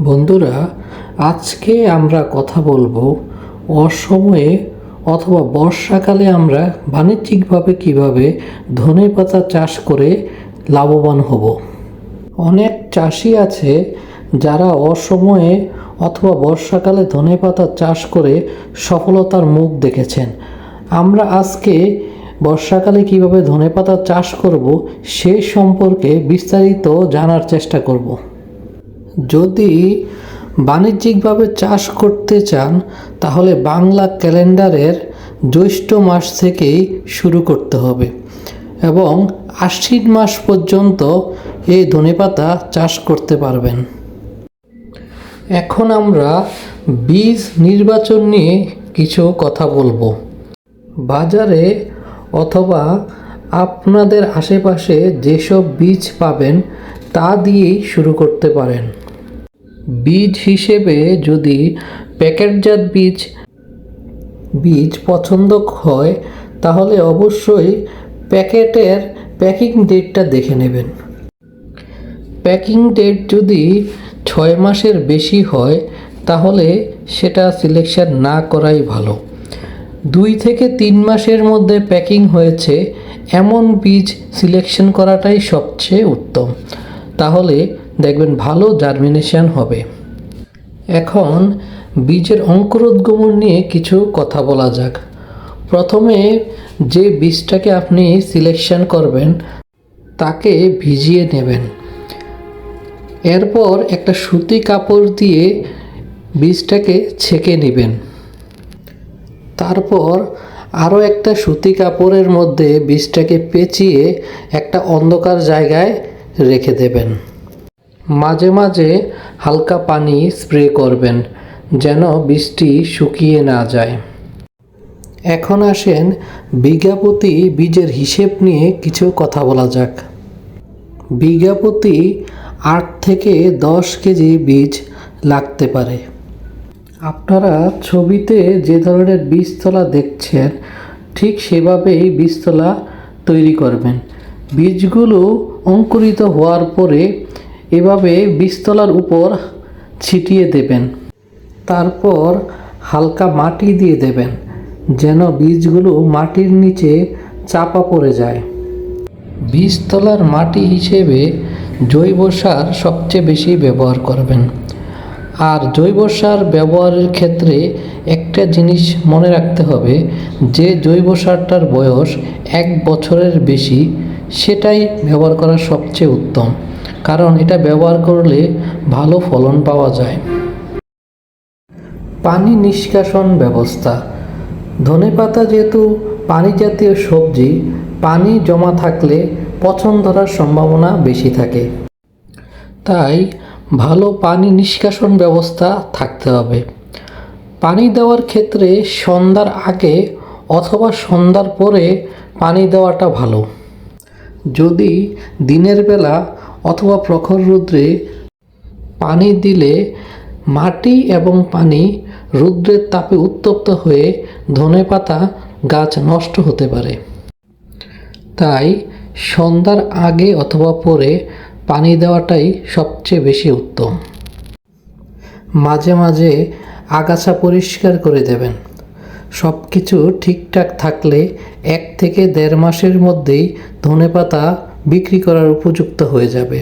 বন্ধুরা, আজকে আমরা কথা বলব অসময়ে অথবা বর্ষাকালে আমরা বাণিজ্যিকভাবে কীভাবে ধনে পাতা চাষ করে লাভবান হব। অনেক চাষি আছে যারা অসময়ে অথবা বর্ষাকালে ধনে পাতা চাষ করে সফলতার মুখ দেখেছেন। আমরা আজকে বর্ষাকালে কীভাবে ধনে পাতা চাষ করব সে সম্পর্কে বিস্তারিত জানার চেষ্টা করব। যদি বাণিজ্যিকভাবে চাষ করতে চান, তাহলে বাংলা ক্যালেন্ডারের জ্যৈষ্ঠ মাস থেকেই শুরু করতে হবে এবং আশ্বিন মাস পর্যন্ত এই ধনেপাতা চাষ করতে পারবেন। এখন আমরা বীজ নির্বাচন নিয়ে কিছু কথা বলব। বাজারে অথবা আপনাদের আশেপাশে যেসব বীজ পাবেন তা দিয়েই শুরু করতে পারেন। বীজ হিসেবে যদি প্যাকেটজাত বীজ বীজ পছন্দ হয়, তাহলে অবশ্যই প্যাকেটের প্যাকিং ডেটটা দেখে নেবেন। প্যাকিং ডেট যদি ছয় মাসের বেশি হয়, তাহলে সেটা সিলেকশন না করাই ভালো। দুই থেকে তিন মাসের মধ্যে প্যাকিং হয়েছে, এমন বীজ সিলেকশন করাটাই সবচেয়ে উত্তম। তাহলে দেখবেন ভালো জার্মিনেশন হবে। এখন বীজের অঙ্কুরোদ্গমন নিয়ে কিছু কথা বলা যাক। প্রথমে যে বীজটাকে আপনি সিলেকশন করবেন, তাকে ভিজিয়ে নেবেন। এরপর একটা সুতি কাপড় দিয়ে বীজটাকে ছেঁকে নেবেন। তারপর আরও একটা সুতি কাপড়ের মধ্যে বীজটাকে পেঁচিয়ে একটা অন্ধকার জায়গায় রেখে দেবেন। মাঝে মাঝে হালকা পানি স্প্রে করবেন, যেন বীজটি শুকিয়ে না যায়। এখন আসেন বিঘাপতি বীজের হিসেব নিয়ে কিছু কথা বলা যাক। বিঘাপতি আট থেকে দশ কেজি বীজ লাগতে পারে। আপনারা ছবিতে যে ধরনের বীজতলা দেখছেন, ঠিক সেভাবেই বীজতলা তৈরি করবেন। বীজগুলো অঙ্কুরিত হওয়ার পরে এভাবে বীজতলার উপর ছিটিয়ে দেবেন। তারপর হালকা মাটি দিয়ে দেবেন, যেন বীজগুলো মাটির নিচে চাপা পড়ে যায়। বীজতলার মাটি হিসেবে জৈব সার সবচেয়ে বেশি ব্যবহার করবেন। আর জৈব সার ব্যবহারের ক্ষেত্রে একটা জিনিস মনে রাখতে হবে, যে জৈব সারটার বয়স এক বছরের বেশি সেটাই ব্যবহার করা সবচেয়ে উত্তম। কারণ এটা ব্যবহার করলে ভালো ফলন পাওয়া যায়। পানি নিষ্কাশন ব্যবস্থা। ধনেপাতা যেহেতু পানি জাতীয় সবজি, পানি জমা থাকলে পচন ধরার সম্ভাবনা বেশি থাকে। তাই ভালো পানি নিষ্কাশন ব্যবস্থা থাকতে হবে। পানি দেওয়ার ক্ষেত্রে সন্ধ্যার আগে অথবা সন্ধ্যার পরে পানি দেওয়াটা ভালো। যদি দিনের বেলা অথবা প্রখর রৌদ্রে পানি দিলে মাটি এবং পানি রৌদ্রের তাপে উত্তপ্ত হয়ে ধনেপাতা গাছ নষ্ট হতে পারে। তাই সন্ধ্যার আগে অথবা পরে পানি দেওয়াটাই সবচেয়ে বেশি উত্তম। মাঝে মাঝে আগাছা পরিষ্কার করে দেবেন। সব কিছু ঠিকঠাক থাকলে এক থেকে দেড় মাসের মধ্যেই ধনেপাতা বিক্রি করার উপযুক্ত হয়ে যাবে।